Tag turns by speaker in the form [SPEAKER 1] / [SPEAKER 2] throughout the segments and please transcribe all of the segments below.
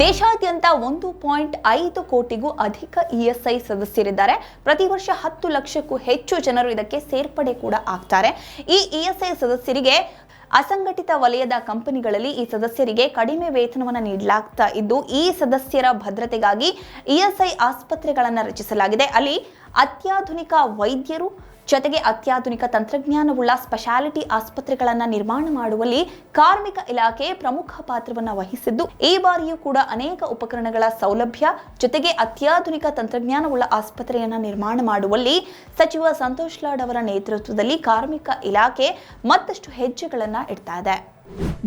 [SPEAKER 1] ದೇಶಾದ್ಯಂತ ಒಂದು ಪಾಯಿಂಟ್ ಐದು ಕೋಟಿಗೂ ಅಧಿಕ ಇಎಸ್ಐ ಸದಸ್ಯರಿದ್ದಾರೆ. ಪ್ರತಿ ವರ್ಷ ಹತ್ತು ಲಕ್ಷಕ್ಕೂ ಹೆಚ್ಚು ಜನರು ಇದಕ್ಕೆ ಸೇರ್ಪಡೆ ಕೂಡ ಆಗ್ತಾರೆ. ಈ ಇಎಸ್ಐ ಸದಸ್ಯರಿಗೆ ಅಸಂಘಟಿತ ವಲಯದ ಕಂಪನಿಗಳಲ್ಲಿ ಈ ಸದಸ್ಯರಿಗೆ ಕಡಿಮೆ ವೇತನವನ್ನು ನೀಡಲಾಗ್ತಾ ಇದ್ದು, ಈ ಸದಸ್ಯರ ಭದ್ರತೆಗಾಗಿ ಇಎಸ್ಐ ಆಸ್ಪತ್ರೆಗಳನ್ನು ರಚಿಸಲಾಗಿದೆ. ಅಲ್ಲಿ ಅತ್ಯಾಧುನಿಕ ವೈದ್ಯರು ಜೊತೆಗೆ ಅತ್ಯಾಧುನಿಕ ತಂತ್ರಜ್ಞಾನವುಳ್ಳ ಸ್ಪೆಷಾಲಿಟಿ ಆಸ್ಪತ್ರೆಗಳನ್ನು ನಿರ್ಮಾಣ ಮಾಡುವಲ್ಲಿ ಕಾರ್ಮಿಕ ಇಲಾಖೆ ಪ್ರಮುಖ ಪಾತ್ರವನ್ನು ವಹಿಸಿದ್ದು, ಈ ಬಾರಿಯೂ ಕೂಡ ಅನೇಕ ಉಪಕರಣಗಳ ಸೌಲಭ್ಯ ಜೊತೆಗೆ ಅತ್ಯಾಧುನಿಕ ತಂತ್ರಜ್ಞಾನವುಳ್ಳ ಆಸ್ಪತ್ರೆಯನ್ನು ನಿರ್ಮಾಣ ಮಾಡುವಲ್ಲಿ ಸಚಿವ ಸಂತೋಷ್ ಲಾಡ್ ಅವರ ನೇತೃತ್ವದಲ್ಲಿ ಕಾರ್ಮಿಕ ಇಲಾಖೆ ಮತ್ತಷ್ಟು ಹೆಜ್ಜೆಗಳನ್ನು ಇಡ್ತಾ ಇದೆ.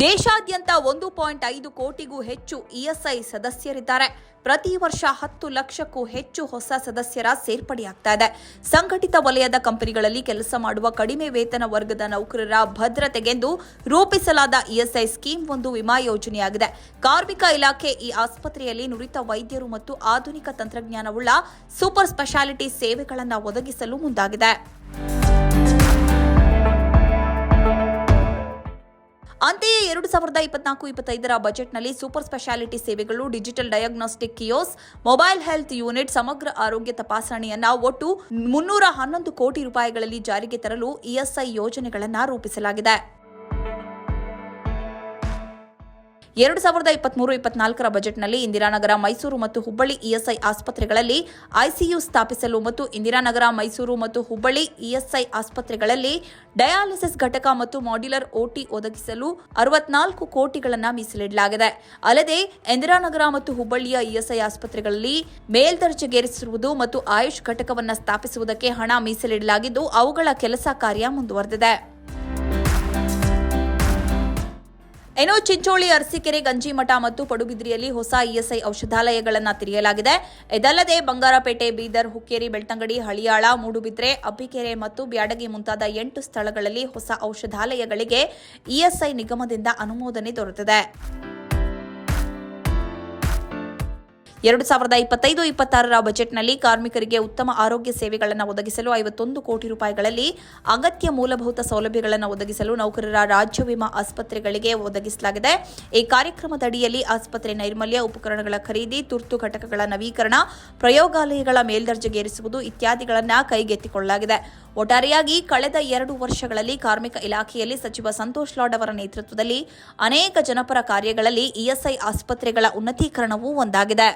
[SPEAKER 1] ದೇಶಾದ್ಯಂತ ಒಂದು ಪಾಯಿಂಟ್ ಐದು ಕೋಟಿಗೂ ಹೆಚ್ಚು ಇಎಸ್ಐ ಸದಸ್ಯರಿದ್ದಾರೆ. ಪ್ರತಿ ವರ್ಷ ಹತ್ತು ಲಕ್ಷಕ್ಕೂ ಹೆಚ್ಚು ಹೊಸ ಸದಸ್ಯರ ಸೇರ್ಪಡೆಯಾಗ್ತಾ ಇದೆ. ಸಂಘಟಿತ ವಲಯದ ಕಂಪನಿಗಳಲ್ಲಿ ಕೆಲಸ ಮಾಡುವ ಕಡಿಮೆ ವೇತನ ವರ್ಗದ ನೌಕರರ ಭದ್ರತೆಗೆಂದು ರೂಪಿಸಲಾದ ಇಎಸ್ಐ ಸ್ಕೀಮ್ ಒಂದು ವಿಮಾ ಯೋಜನೆಯಾಗಿದೆ. ಕಾರ್ಮಿಕ ಇಲಾಖೆ ಈ ಆಸ್ಪತ್ರೆಯಲ್ಲಿ ನುರಿತ ವೈದ್ಯರು ಮತ್ತು ಆಧುನಿಕ ತಂತ್ರಜ್ಞಾನವುಳ್ಳ ಸೂಪರ್ ಸ್ಪೆಷಾಲಿಟಿ ಸೇವೆಗಳನ್ನು ಒದಗಿಸಲು ಮುಂದಾಗಿದೆ. ಅಂತೆಯೇ ಎರಡು ಸಾವಿರದ ಇಪ್ಪತ್ನಾಲ್ಕು ಇಪ್ಪತ್ತೈದರ ಬಜೆಟ್ನಲ್ಲಿ ಸೂಪರ್ ಸ್ಪೆಷಾಲಿಟಿ ಸೇವೆಗಳು, digital diagnostic kiosk mobile health unit, ಸಮಗ್ರ ಆರೋಗ್ಯ ತಪಾಸಣೆಯನ್ನ ಒಟ್ಟು ಮುನ್ನೂರ ಹನ್ನೊಂದು ಕೋಟಿ ರೂಪಾಯಿಗಳಲ್ಲಿ ಜಾರಿಗೆ ತರಲು ಇಎಸ್ಐ ಯೋಜನೆಗಳನ್ನು ರೂಪಿಸಲಾಗಿದೆ. ಎರಡು ಸಾವಿರದ ಇಪ್ಪತ್ಮೂರು, ಇಪ್ಪತ್ನಾಲ್ಕರ ಬಜೆಟ್ನಲ್ಲಿ ಇಂದಿರಾನಗರ, ಮೈಸೂರು ಮತ್ತು ಹುಬ್ಬಳ್ಳಿ ಇಎಸ್ಐ ಆಸ್ಪತ್ರೆಗಳಲ್ಲಿ ಐಸಿಯು ಸ್ಥಾಪಿಸಲು ಮತ್ತು ಇಂದಿರಾನಗರ, ಮೈಸೂರು ಮತ್ತು ಹುಬ್ಬಳ್ಳಿ ಇಎಸ್ಐ ಆಸ್ಪತ್ರೆಗಳಲ್ಲಿ ಡಯಾಲಿಸಿಸ್ ಘಟಕ ಮತ್ತು ಮಾಡ್ಯುಲರ್ ಓಟಿ ಒದಗಿಸಲು ಅರವತ್ನಾಲ್ಕು ಕೋಟಿಗಳನ್ನು ಮೀಸಲಿಡಲಾಗಿದೆ. ಅಲ್ಲದೆ, ಇಂದಿರಾನಗರ ಮತ್ತು ಹುಬ್ಬಳ್ಳಿಯ ಇಎಸ್ಐ ಆಸ್ಪತ್ರೆಗಳಲ್ಲಿ ಮೇಲ್ದರ್ಜೆಗೇರಿಸಿರುವುದು ಮತ್ತು ಆಯುಷ್ ಘಟಕವನ್ನು ಸ್ಥಾಪಿಸುವುದಕ್ಕೆ ಹಣ ಮೀಸಲಿಡಲಾಗಿದ್ದು, ಅವುಗಳ ಕೆಲಸ ಕಾರ್ಯ ಮುಂದುವರೆದಿದೆ. ಏನೋ ಚಿಂಚೋಳಿ, ಅರಸೀಕೆರೆ, ಗಂಜಿಮಠ ಮತ್ತು ಪಡುಬಿದ್ರಿಯಲ್ಲಿ ಹೊಸ ಇಎಸ್ಐ ಔಷಧಾಲಯಗಳನ್ನು ತೆರೆಯಲಾಗಿದೆ. ಇದಲ್ಲದೆ ಬಂಗಾರಪೇಟೆ, ಬೀದರ್, ಹುಕ್ಕೇರಿ, ಬೆಳ್ತಂಗಡಿ, ಹಳಿಯಾಳ, ಮೂಡುಬಿದ್ರೆ ಅಬ್ಬಿಕೆರೆ ಮತ್ತು ಬ್ಯಾಡಗಿ ಮುಂತಾದ ಎಂಟು ಸ್ಥಳಗಳಲ್ಲಿ ಹೊಸ ಔಷಧಾಲಯಗಳಿಗೆ ಇಎಸ್ಐ ನಿಗಮದಿಂದ ಅನುಮೋದನೆ ದೊರೆತಿದೆ. ಎರಡು ಸಾವಿರದ ಇಪ್ಪತ್ತೈದು, ಇಪ್ಪತ್ತಾರರ ಬಜೆಟ್ನಲ್ಲಿ ಕಾರ್ಮಿಕರಿಗೆ ಉತ್ತಮ ಆರೋಗ್ಯ ಸೇವೆಗಳನ್ನು ಒದಗಿಸಲು ಐವತ್ತೊಂದು ಕೋಟಿ ರೂಪಾಯಿಗಳಲ್ಲಿ ಅಗತ್ಯ ಮೂಲಭೂತ ಸೌಲಭ್ಯಗಳನ್ನು ಒದಗಿಸಲು ನೌಕರರ ರಾಜ್ಯ ವಿಮಾ ಆಸ್ಪತ್ರೆಗಳಿಗೆ ಒದಗಿಸಲಾಗಿದೆ. ಈ ಕಾರ್ಯಕ್ರಮದಡಿಯಲ್ಲಿ ಆಸ್ಪತ್ರೆ ನೈರ್ಮಲ್ಯ, ಉಪಕರಣಗಳ ಖರೀದಿ, ತುರ್ತು ಘಟಕಗಳ ನವೀಕರಣ, ಪ್ರಯೋಗಾಲಯಗಳ ಮೇಲ್ದರ್ಜೆಗೇರಿಸುವುದು ಇತ್ಯಾದಿಗಳನ್ನು ಕೈಗೆತ್ತಿಕೊಳ್ಳಲಾಗಿದೆ. ಒಟ್ಟಾರೆಯಾಗಿ ಕಳೆದ ಎರಡು ವರ್ಷಗಳಲ್ಲಿ ಕಾರ್ಮಿಕ ಇಲಾಖೆಯಲ್ಲಿ ಸಚಿವ ಸಂತೋಷ್ ಲಾಡ್ ಅವರ ನೇತೃತ್ವದಲ್ಲಿ ಅನೇಕ ಜನಪರ ಕಾರ್ಯಗಳಲ್ಲಿ ಇಎಸ್ಐ ಆಸ್ಪತ್ರೆಗಳ ಉನ್ನತೀಕರಣವೂ ಒಂದಾಗಿದೆ.